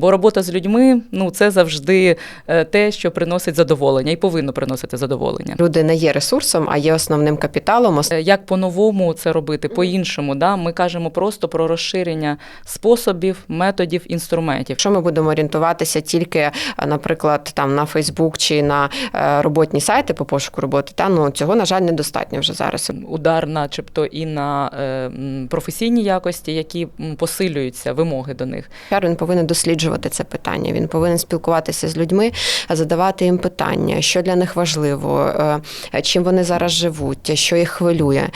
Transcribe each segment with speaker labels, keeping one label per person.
Speaker 1: Бо робота з людьми ну це завжди е, те, що приносить задоволення і повинно приносити задоволення.
Speaker 2: Люди не є ресурсом, а є основним капіталом.
Speaker 1: Е, Як по-новому це робити, по-іншому, да? ми кажемо просто про розширення способів, методів, інструментів.
Speaker 2: Якщо ми будемо орієнтуватися тільки, е, наприклад, там на Фейсбук чи на роботні сайти по пошуку роботи, та ну цього на жаль недостатньо вже зараз.
Speaker 1: Удар, начебто, і на професійні якості, які посилюються вимоги до них.
Speaker 2: Він повинен досліджувати це питання. Він повинен спілкуватися з людьми, задавати їм питання, що для них важливо, е, чим вони зараз живуть, що їх хвилює.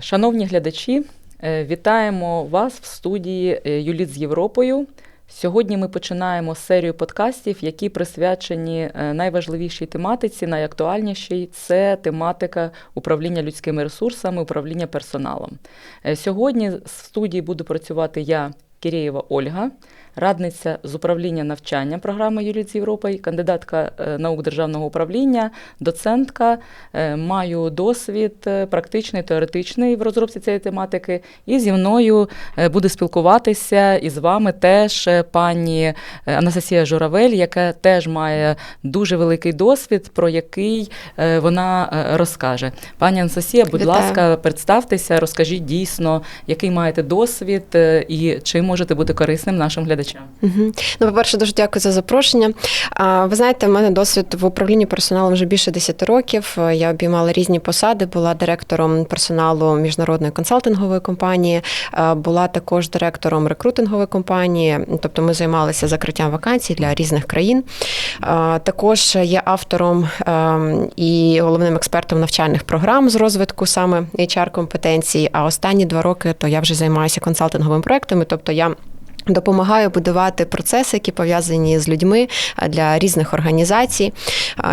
Speaker 1: Шановні глядачі, е, вітаємо вас в студії е, Юліт з Європою. Сьогодні ми починаємо серію подкастів, які присвячені е, найважливішій тематиці, найактуальнішій це тематика управління людськими ресурсами, управління персоналом. Е, Сьогодні в студії буду працювати я, Кірєєва Ольга, радниця з управління навчання програми Юліт з Європою, кандидатка е, наук державного управління, доцентка. Е, Маю досвід е, практичний, теоретичний в розробці цієї тематики. І зі мною буде спілкуватися і з вами теж пані Анастасія Журавель, яка теж має дуже великий досвід, про який вона розкаже. Пані Анастасія, будь
Speaker 2: Вітаю.
Speaker 1: ласка, представтеся, розкажіть дійсно, який маєте досвід і чим можете бути корисним нашим глядачам.
Speaker 2: Мгм. Ну, по-перше, дуже дякую за запрошення. А, Ви знаєте, в мене досвід в управлінні персоналом вже більше 10 років. Я обіймала різні посади, була директором персоналу міжнародної консалтингової компанії, була також директором рекрутингової компанії. Тобто ми займалися закриттям вакансій для різних країн. Також є автором ем, і головним експертом навчальних програм з розвитку саме HR-компетенцій. А останні два роки то я вже займаюся консалтинговими проектами, тобто я. Допомагаю будувати процеси, які пов'язані з людьми для різних організацій.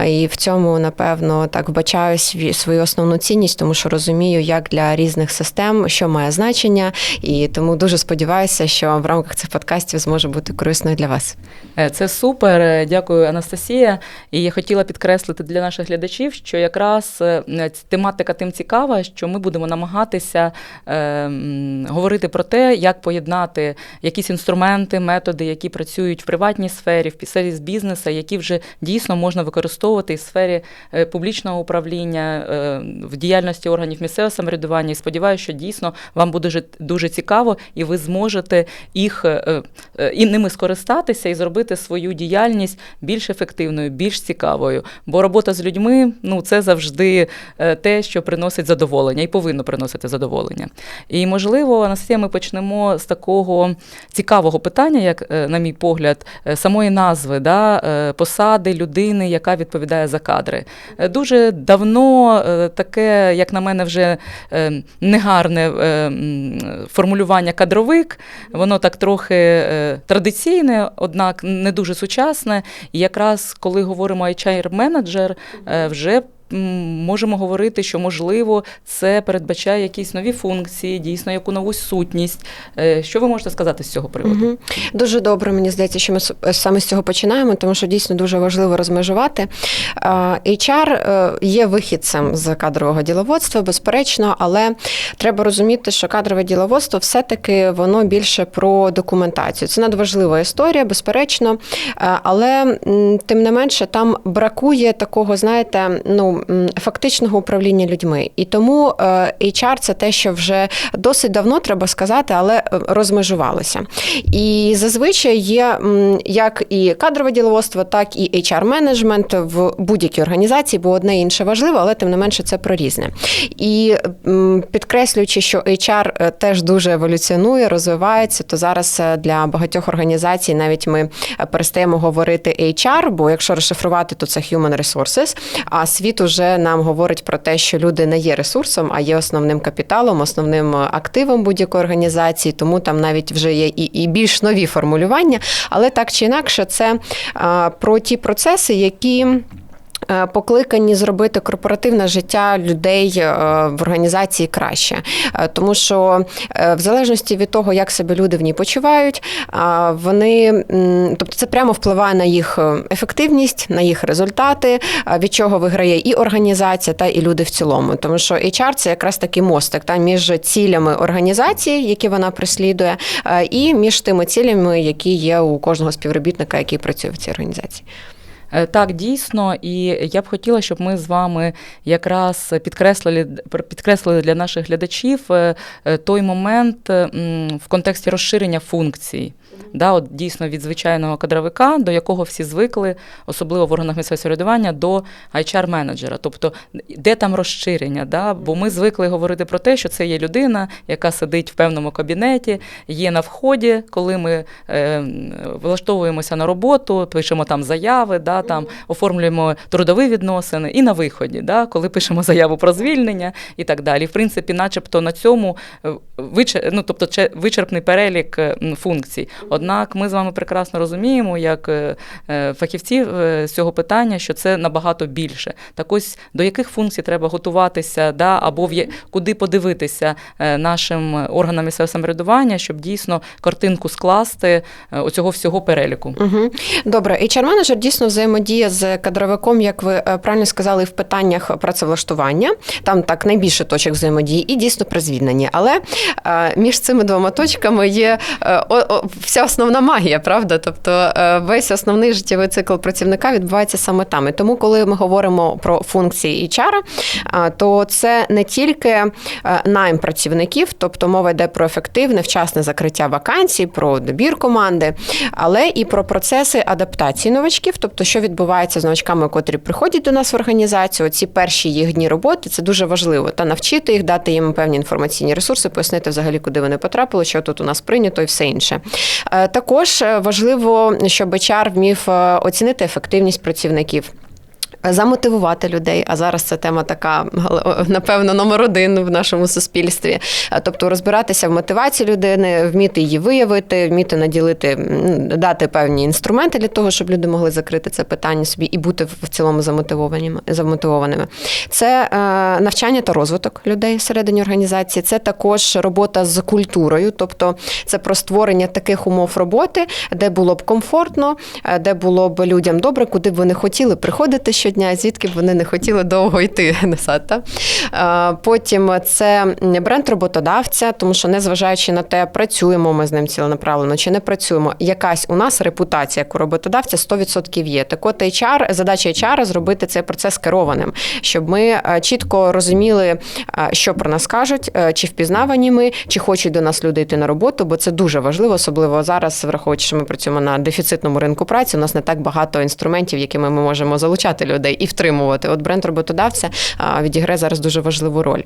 Speaker 2: І в цьому, напевно, так вбачаю свою основну цінність, тому що розумію, як для різних систем, що має значення, і тому дуже сподіваюся, що в рамках цих подкастів зможе бути корисною для вас.
Speaker 1: Е, Це супер. Е, Дякую, Анастасія. І я хотіла підкреслити для наших глядачів, що якраз е, тематика тим цікава, що ми будемо намагатися е, говорити про те, як поєднати якісь інструменти, методи, які працюють в приватній сфері, в сфері з бізнесу, які вже дійсно можна використовувати в сфері е, публічного управління, е, в діяльності органів місцевого самоврядування. І сподіваюся, що дійсно вам буде дуже цікаво, і ви зможете їх е, і ними скористатися і зробити свою діяльність більш ефективною, більш цікавою. Бо робота з людьми ну це завжди те, що приносить задоволення і повинно приносити задоволення. І можливо, Анастасія, ми почнемо з такого цікавого питання, як, е, на мій погляд, е, самої назви да, е, посади людини, яка відповідає за кадри. Дуже давно таке, як на мене, вже негарне формулювання кадровик, воно так трохи традиційне, однак не дуже сучасне. І якраз коли говоримо HR-менеджер, вже можемо говорити, що можливо це передбачає якісь нові функції, дійсно яку нову сутність. Е, Що ви можете сказати з цього приводу?
Speaker 2: Мгм. Дуже добре, мені здається, що ми саме з цього починаємо, тому що дійсно дуже важливо розмежувати. HR е, є вихідцем з кадрового діловодства, безперечно, але треба розуміти, що кадрове діловодство все-таки воно більше про документацію. Це надважлива історія, безперечно, е, але тим не менше там бракує такого, знаєте, ну фактичного управління людьми. І тому е, HR це те, що вже досить давно треба сказати, але е, розмежувалося. І зазвичай є як і кадрове діловодство, так і HR-менеджмент в будь-якій організації, бо одне інше важливо, але тим не менше це про різне. І підкреслюючи, що HR е, теж дуже еволюціонує, розвивається, то зараз для багатьох організацій навіть ми перестаємо говорити HR, бо якщо розшифрувати, то це Human Resources, а світ уже нам говорить про те, що люди не є ресурсом, а є основним капіталом, основним е, активом будь-якої організації, тому там навіть вже є і, і більш нові формулювання, але так чи інакше, це про ті процеси, які. Е, покликані зробити корпоративне життя людей е, в організації краще, Е, тому що в залежності від того, як себе люди в ній почувають, вони тобто це прямо впливає на їх ефективність, на їх результати, від чого виграє і організація, та і люди в цілому. Тому що HR – це якраз такий мостик та між цілями організації, які вона преслідує, е, і між тими цілями, які є у кожного співробітника, який працює в цій організації.
Speaker 1: Е, Так, дійсно, і я б хотіла, щоб ми з вами якраз підкреслили, підкреслили для наших глядачів е, е, той момент в контексті розширення функцій. Да, от дійсно від звичайного кадровика, до якого всі звикли, особливо в органах місцевого самоврядування, до HR-менеджера. Тобто, де там розширення? Да? Бо ми звикли говорити про те, що це є людина, яка сидить в певному кабінеті, є на вході, коли ми е, влаштовуємося на роботу, пишемо там заяви, да, там оформлюємо трудові відносини, і на виході, да, коли пишемо заяву про звільнення і так далі. В принципі, начебто на цьому е, ну, тобто, че- вичерпний перелік е, функцій. Однак ми з вами прекрасно розуміємо, як е, фахівці з цього питання, що це набагато більше. Так ось до яких функцій треба готуватися, да, або в куди подивитися нашим органам місцевого самоврядування, щоб дійсно картинку скласти оцього всього переліку.
Speaker 2: Угу. Добре, HR-менеджер дійсно взаємодіє з кадровиком, як ви е, правильно сказали, в питаннях працевлаштування. Там так найбільше точок взаємодії, і дійсно при звільненні. Але е, між цими двома точками є е, вся основна магія, правда? Тобто весь основний життєвий цикл працівника відбувається саме там. І тому, коли ми говоримо про функції HR, то це не тільки найм працівників, тобто мова йде про ефективне, вчасне закриття вакансій, про добір команди, але і про процеси адаптації новачків, тобто що відбувається з новачками, котрі приходять до нас в організацію. Ці перші їх дні роботи це дуже важливо. Та навчити їх, дати їм певні інформаційні ресурси, пояснити взагалі, куди вони потрапили, що тут у нас прийнято, і все інше. Е, Також е, важливо, щоб HR вмів е, оцінити ефективність працівників. Замотивувати людей, а зараз це тема така, напевно, номер один в нашому суспільстві. Тобто розбиратися в мотивації людини, вміти її виявити, вміти наділити, дати певні інструменти для того, щоб люди могли закрити це питання собі і бути в цілому замотивованими. Це е, навчання та розвиток людей всередині організації. Це також робота з культурою, тобто це про створення таких умов роботи, де було б комфортно, е, де було б людям добре, куди б вони хотіли приходити щодня, звідки б вони не хотіли довго йти назад. Та? Потім це бренд роботодавця, тому що незважаючи на те, працюємо ми з ним ціленаправлено чи не працюємо, якась у нас репутація як у роботодавця 100% є. Так от HR, задача HR зробити цей процес керованим, щоб ми е, чітко розуміли, е, що про нас кажуть, е, чи впізнавані ми, чи хочуть до нас люди йти на роботу, бо це дуже важливо, особливо зараз, враховуючи, що ми працюємо на дефіцитному ринку праці. У нас не так багато інструментів, якими ми можемо залучати людей і втримувати. От бренд роботодавця відіграє зараз дуже важливу роль.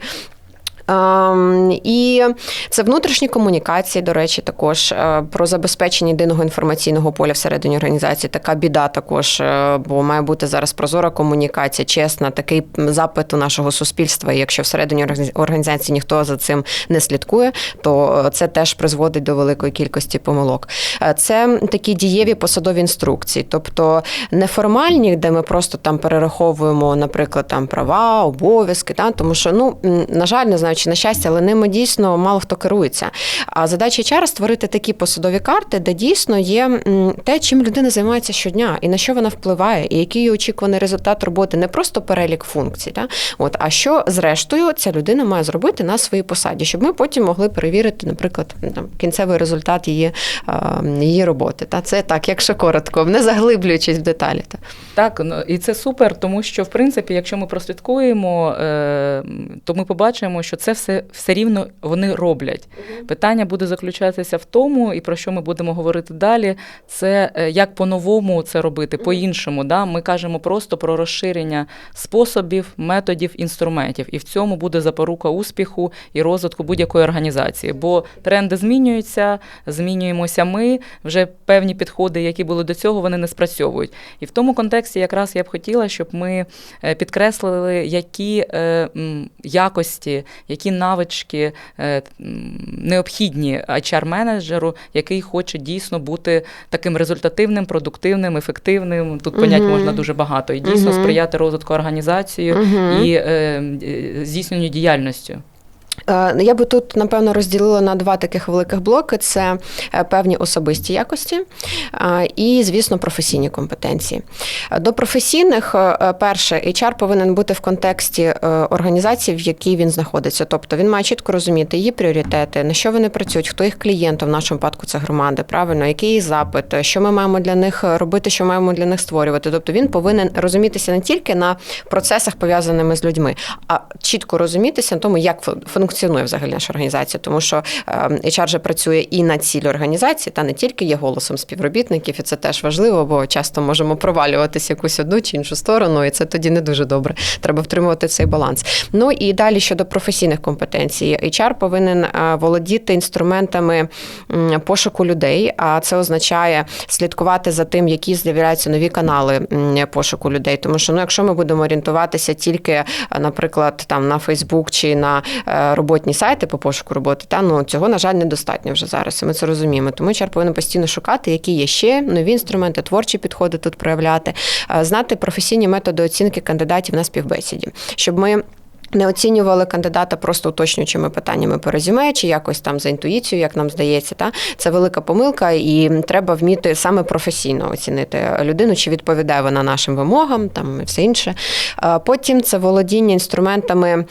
Speaker 2: Ем, І це внутрішні комунікації, до речі, також е, про забезпечення єдиного інформаційного поля всередині організації. Така біда також, е, бо має бути зараз прозора комунікація, чесна, такий запит у нашого суспільства. І якщо всередині органі- організації ніхто за цим не слідкує, то е, це теж призводить до великої кількості помилок. Це такі дієві посадові інструкції, тобто неформальні, де ми просто там перераховуємо, наприклад, там права, обов'язки, та тому що ну на жаль, не знаю, чи на щастя, але ними дійсно мало хто керується. А задача HR – створити такі посадові карти, де дійсно є те, чим людина займається щодня, і на що вона впливає, і який її очікуваний результат роботи, не просто перелік функцій, от а що зрештою ця людина має зробити на своїй посаді, щоб ми потім могли перевірити, наприклад, там кінцевий результат її, її роботи. Та це так, якщо коротко, не заглиблюючись в деталі. Та.
Speaker 1: Так, ну, і це супер, тому що в принципі, якщо ми прослідкуємо, е, то ми побачимо, що це все, все рівно вони роблять. Питання буде заключатися в тому, і про що ми будемо говорити далі, це е, як по-новому це робити, по-іншому. Да? Ми кажемо просто про розширення способів, методів, інструментів. І в цьому буде запорука успіху і розвитку будь-якої організації. Бо тренди змінюються, змінюємося ми, вже певні підходи, які були до цього, вони не спрацьовують. І в тому контексті якраз я б хотіла, щоб ми е, підкреслили, які, е, якості, які навички е, необхідні HR-менеджеру, який хоче дійсно бути таким результативним, продуктивним, ефективним. Тут понять
Speaker 2: Мгм.
Speaker 1: можна дуже багато. І дійсно
Speaker 2: Мгм.
Speaker 1: сприяти розвитку організації
Speaker 2: Мгм.
Speaker 1: і е, е, здійсненню діяльністю.
Speaker 2: Е, Я би тут напевно розділила на два таких великих блоки: це е, певні особисті якості е, і, звісно, професійні компетенції. До професійних, перше, HR повинен бути в контексті організації, в якій він знаходиться. Тобто він має чітко розуміти її пріоритети, на що вони працюють, хто їх клієнт, в нашому випадку це громади, правильно, який їх запит, що ми маємо для них робити, що маємо для них створювати. Тобто він повинен розумітися не тільки на процесах, пов'язаними з людьми, а чітко розумітися на тому, як фун- функціонує взагалі наша організація, тому що е, HR же працює і на цілі організації, та не тільки є голосом співробітників, і це теж важливо, бо часто можемо провалюватися якусь одну чи іншу сторону, і це тоді не дуже добре. Треба втримувати цей баланс. Ну і далі щодо професійних компетенцій, HR повинен е, володіти інструментами пошуку людей, а це означає слідкувати за тим, які з'являються нові канали пошуку людей. Тому що ну, якщо ми будемо орієнтуватися тільки, е, наприклад, там на Фейсбук чи на е, роботні сайти по пошуку роботи, та ну цього на жаль недостатньо вже зараз. І ми це розуміємо. Тому HR повинен постійно шукати, які є ще нові інструменти, творчі підходи тут проявляти, знати професійні методи оцінки кандидатів на співбесіді, щоб ми. Не оцінювали кандидата просто уточнюючими питаннями по резюме чи якось там за інтуїцією, як нам здається. Та це велика помилка, і треба вміти саме професійно оцінити людину, чи відповідає вона нашим вимогам, там і все інше. Потім це володіння інструментами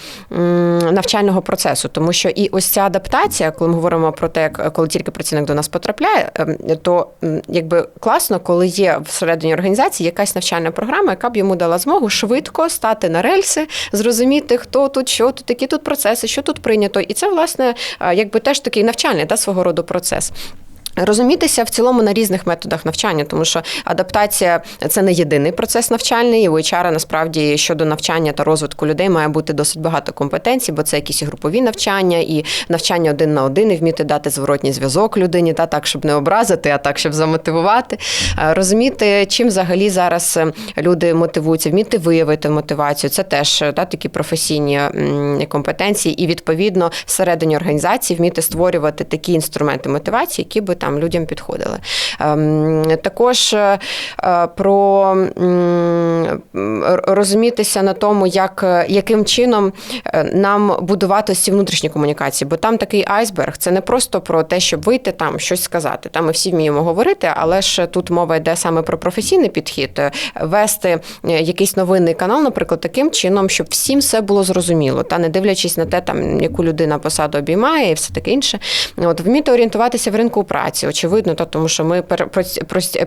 Speaker 2: навчального процесу, тому що і ось ця адаптація, коли ми говоримо про те, як коли тільки працівник до нас потрапляє, ем, то якби класно, коли є всередині організації якась навчальна програма, яка б йому дала змогу швидко стати на рельси, зрозуміти, хто тут, що тут, які тут процеси, що тут прийнято. І це, власне, якби теж такий навчальний та, свого роду процес. Розумітися в цілому на різних методах навчання, тому що адаптація це не єдиний процес навчальний. І у HR насправді щодо навчання та розвитку людей має бути досить багато компетенцій, бо це якісь і групові навчання, і навчання один на один, і вміти дати зворотній зв'язок людині, та так, щоб не образити, а так, щоб замотивувати. Е, Розуміти, чим взагалі зараз е, люди мотивуються, вміти виявити мотивацію. Це теж е, та, такі професійні компетенції, і відповідно всередині організації вміти створювати такі інструменти мотивації, які би там людям підходили. Ем, Також е, е, про розумітися на тому, як, е, яким чином нам будувати ці внутрішні комунікації, бо там такий айсберг. Це не просто про те, щоб вийти там щось сказати. Там ми всі вміємо говорити, але ж тут мова йде саме про професійний підхід, вести якийсь новинний канал, наприклад, таким чином, щоб всім все було зрозуміло, та не дивлячись на те, там яку людина посаду обіймає і все таке інше. От вміти орієнтуватися в ринку праці, очевидно, та тому що ми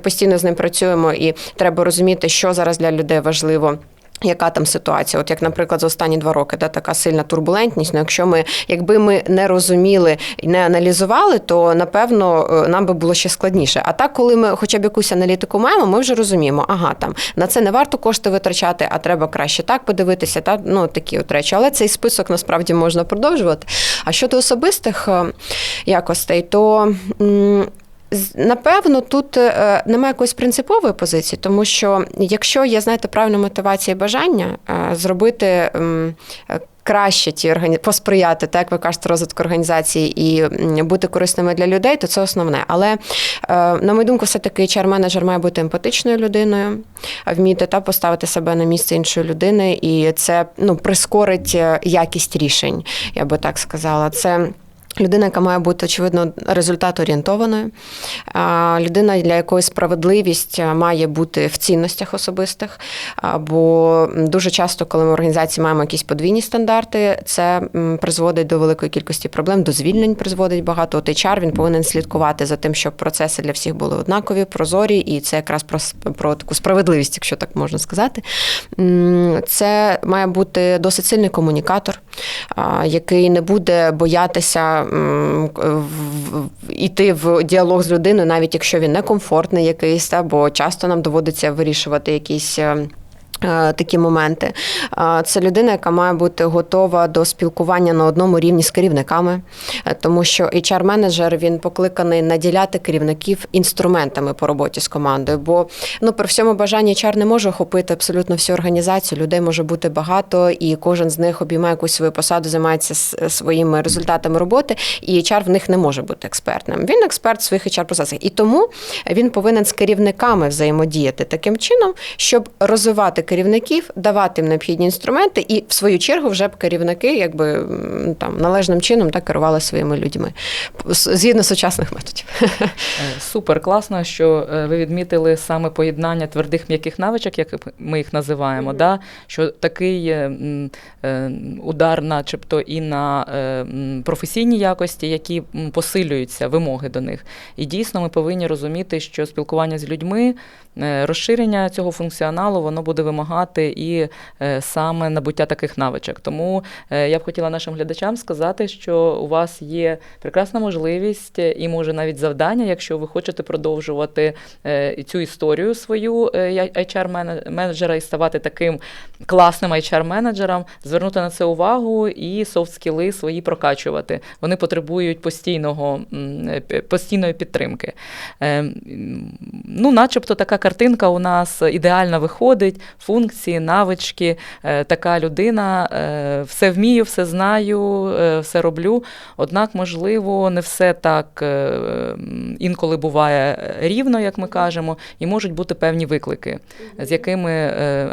Speaker 2: постійно з ним працюємо, і треба розуміти, що зараз для людей важливо. Яка там ситуація? От як, наприклад, за останні два роки, де така сильна турбулентність. Ну, якщо ми, якби ми не розуміли і не аналізували, то напевно е, нам би було ще складніше. А так, коли ми хоча б якусь аналітику маємо, ми вже розуміємо, ага, там на це не варто кошти витрачати, а треба краще так подивитися, та ну такі от речі. Але цей список насправді можна продовжувати. А щодо особистих е, якостей, то. Напевно, тут е, немає якоїсь принципової позиції, тому що якщо є, знаєте, правильна мотивація і бажання е, зробити е, краще ті органі... посприяти, так як ви кажете, розвитку організації і бути корисними для людей, то це основне. Але е, на мою думку, все-таки HR-менеджер має бути емпатичною людиною, вміти та поставити себе на місце іншої людини, і це ну прискорить е, якість рішень, я би так сказала. Це Людина, яка має бути очевидно результат орієнтованою, людина, для якої справедливість має бути в цінностях особистих. Бо дуже часто, коли ми в організації маємо якісь подвійні стандарти, це призводить до великої кількості проблем, до звільнень призводить багато. От HR, він повинен слідкувати за тим, щоб процеси для всіх були однакові, прозорі, і це якраз про, про таку справедливість, якщо так можна сказати. Це має бути досить сильний комунікатор, який не буде боятися йти в- діалог з людиною, навіть якщо він некомфортний якийсь, або бо часто нам доводиться вирішувати якісь. Е, Такі моменти. Е, Це людина, яка має бути готова до спілкування на одному рівні з керівниками, е, тому що HR-менеджер він покликаний наділяти керівників інструментами по роботі з командою. Бо ну при всьому бажанні HR не може охопити абсолютно всю організацію. Людей може бути багато, і кожен з них обіймає якусь свою посаду, займається своїми результатами роботи, і HR в них не може бути експертним. Він експерт в своїх HR-процесах. І тому він повинен з керівниками взаємодіяти таким чином, щоб розвивати керівників, давати їм необхідні інструменти, і в свою чергу вже б керівники, якби там належним чином так керували своїми людьми З- згідно сучасних методів.
Speaker 1: Е, Супер класно, що е, ви відмітили саме поєднання твердих м'яких навичок, як ми їх називаємо. Да? Що такий е, удар, начебто, і на професійні якості, які посилюються вимоги до них. І дійсно ми повинні розуміти, що спілкування з людьми, розширення цього функціоналу, воно буде вимагати і е, саме набуття таких навичок. Тому е, я б хотіла нашим глядачам сказати, що у вас є прекрасна можливість і може навіть завдання, якщо ви хочете продовжувати е, цю історію свою HR-менеджера і ставати таким класним HR-менеджером, звернути на це увагу і софт-скіли свої прокачувати. Вони потребують постійного, постійної підтримки. Ну, начебто така картинка у нас ідеально виходить, функції, навички, е, така людина, е, все вмію, все знаю, е, все роблю. Однак, можливо, не все так інколи буває рівно, як ми кажемо, і можуть бути певні виклики, з якими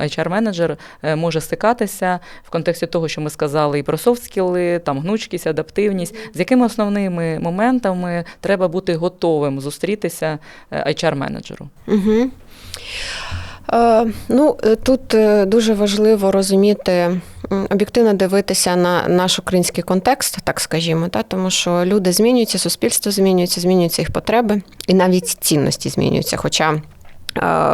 Speaker 1: HR-менеджер може стикатися в контексті того, що ми сказали і про софт-скіли, там гнучкість, адаптивність, з якими основними моментами треба бути готовим зустрітися HR-менеджеру.
Speaker 2: Угу. Е, ну, е, тут е, дуже важливо розуміти, об'єктивно дивитися на наш український контекст, так скажімо, та, тому що люди змінюються, суспільство змінюється, змінюються їх потреби, і навіть цінності змінюються. Хоча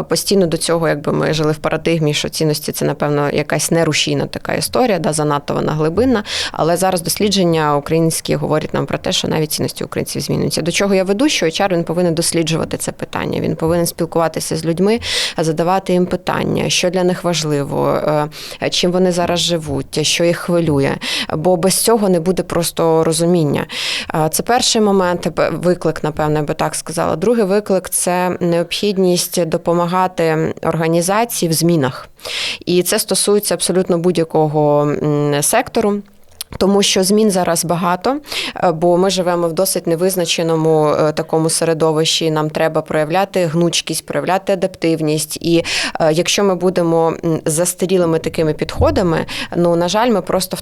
Speaker 2: постійно до цього, якби ми жили в парадигмі, що цінності це, напевно, якась нерушійна така історія, да, занадто вона глибинна. Але зараз дослідження українські говорять нам про те, що навіть цінності українців змінюються. До чого я веду, що HR він повинен досліджувати це питання. Він повинен спілкуватися з людьми, задавати їм питання, що для них важливо, е, чим вони зараз живуть, що їх хвилює. Бо без цього не буде просто розуміння. Це перший момент, виклик, напевно, я би так сказала. Другий виклик це необхідність допомагати організації в змінах. І це стосується абсолютно будь-якого сектору. Тому що змін зараз багато, е, бо ми живемо в досить невизначеному е, такому середовищі. Нам треба проявляти гнучкість, проявляти адаптивність. І е, якщо ми будемо застарілими такими підходами, ну на жаль, ми просто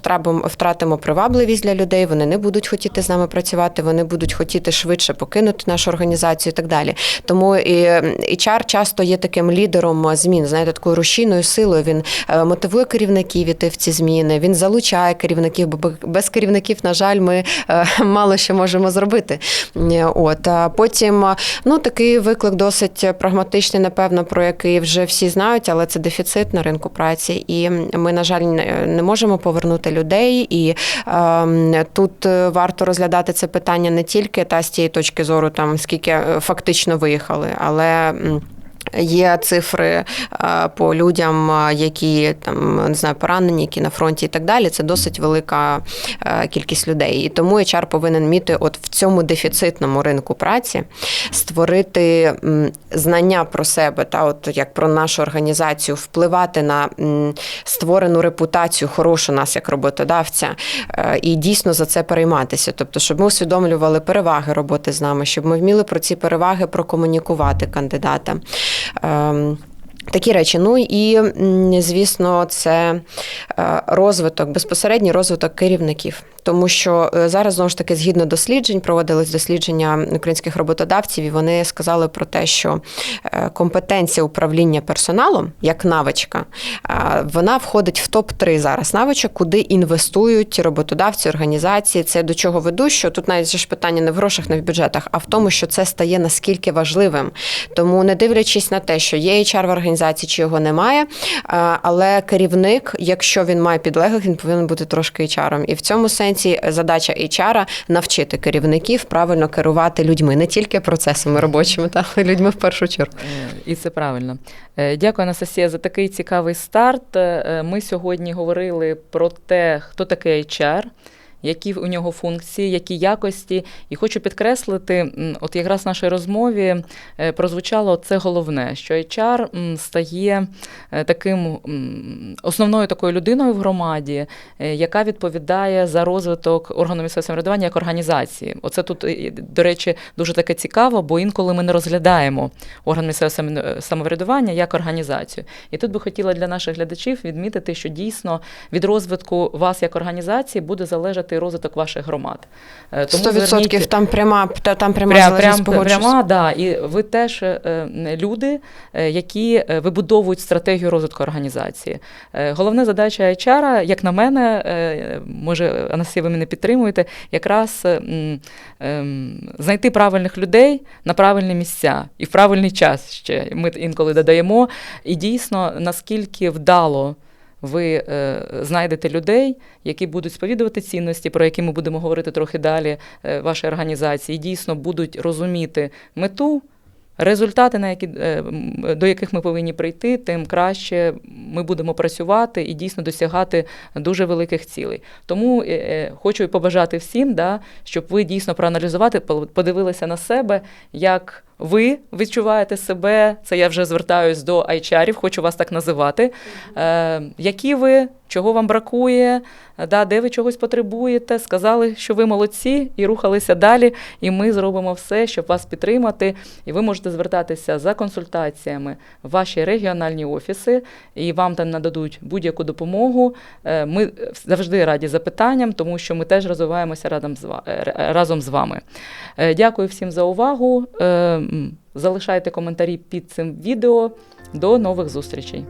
Speaker 2: втратимо, привабливість для людей. Вони не будуть хотіти з нами працювати, вони будуть хотіти швидше покинути нашу організацію і так далі. Тому і HR часто є таким лідером змін, знаєте, такою рушійною силою. Він мотивує керівників іти в ці зміни. Він залучає керівників, без керівників, на жаль, ми е, мало що можемо зробити. От потім, ну такий виклик досить прагматичний, напевно, про який вже всі знають, але це дефіцит на ринку праці, і ми, на жаль, не можемо повернути людей. І е, тут варто розглядати це питання не тільки та з тієї точки зору, там скільки е, фактично виїхали, але. Є цифри е, по людям, е, які там не знаю, поранені, які на фронті і так далі. Це досить велика е, кількість людей. І тому HR повинен вміти от в цьому дефіцитному ринку праці створити знання про себе, та от як про нашу організацію, впливати на створену репутацію хорошу нас як роботодавця, і дійсно за це перейматися. Тобто, щоб ми усвідомлювали переваги роботи з нами, щоб ми вміли про ці переваги прокомунікувати кандидатам. Ем, Такі речі. Ну і звісно, це е, розвиток, безпосередній розвиток керівників. Тому що е, зараз знову ж таки згідно досліджень проводились дослідження українських роботодавців, і вони сказали про те, що е, компетенція управління персоналом як навичка, вона входить в топ 3 зараз навичок, куди інвестують роботодавці, організації. Це до чого веду, що тут навіть ж питання не в грошах, не в бюджетах, а в тому, що це стає наскільки важливим. Тому, не дивлячись на те, що є HR в організації чи його немає, але керівник, якщо він має підлеглих, він повинен бути трошки HR. І в цьому сенсі кінці задача HR – навчити керівників правильно керувати людьми, не тільки процесами робочими, та людьми в першу чергу.
Speaker 1: Е, І це правильно. Е, Дякую, Анастасія, за такий цікавий старт. Е, Ми сьогодні говорили про те, хто таке HR, які у нього функції, які якості. І хочу підкреслити, от якраз в нашій розмові е, прозвучало це головне, що HR стає е, таким основною такою людиною в громаді, е, яка відповідає за розвиток органу місцевого самоврядування як організації. Оце тут, до речі, дуже таке цікаво, бо інколи ми не розглядаємо орган місцевого самоврядування як організацію. І тут би хотіла для наших глядачів відмітити, що дійсно від розвитку вас як організації буде залежати і розвиток ваших громад. Е, тому
Speaker 2: 100%
Speaker 1: зверніть-
Speaker 2: там пряма, там пряма
Speaker 1: Прям,
Speaker 2: залежність,
Speaker 1: прям, пряма, да. І ви теж е, люди, е, які е, вибудовують стратегію розвитку організації. Головна задача HR, як на мене, може, Анастасія, ви мене підтримуєте, якраз знайти правильних людей на правильні місця і в правильний час ще ми інколи додаємо. І дійсно, наскільки вдало. Ви е, знайдете людей, які будуть сповідувати цінності, про які ми будемо говорити трохи далі е, вашої організації, і дійсно будуть розуміти мету, результати, на які, е, до яких ми повинні прийти, тим краще ми будемо працювати і дійсно досягати дуже великих цілей. Тому хочу побажати всім, да, щоб ви дійсно проаналізувати, подивилися на себе, як ви відчуваєте себе, це я вже звертаюсь до айчарів, хочу вас так називати. Е, які ви, чого вам бракує, да, де ви чогось потребуєте, сказали, що ви молодці, і рухалися далі. І ми зробимо все, щоб вас підтримати. І ви можете звертатися за консультаціями в ваші регіональні офіси, і вам там нададуть будь-яку допомогу. Е, Ми завжди раді запитанням, тому що ми теж розвиваємося разом з е, вами. Е, Дякую всім за увагу. Е, Залишайте коментарі під цим відео. До нових зустрічей.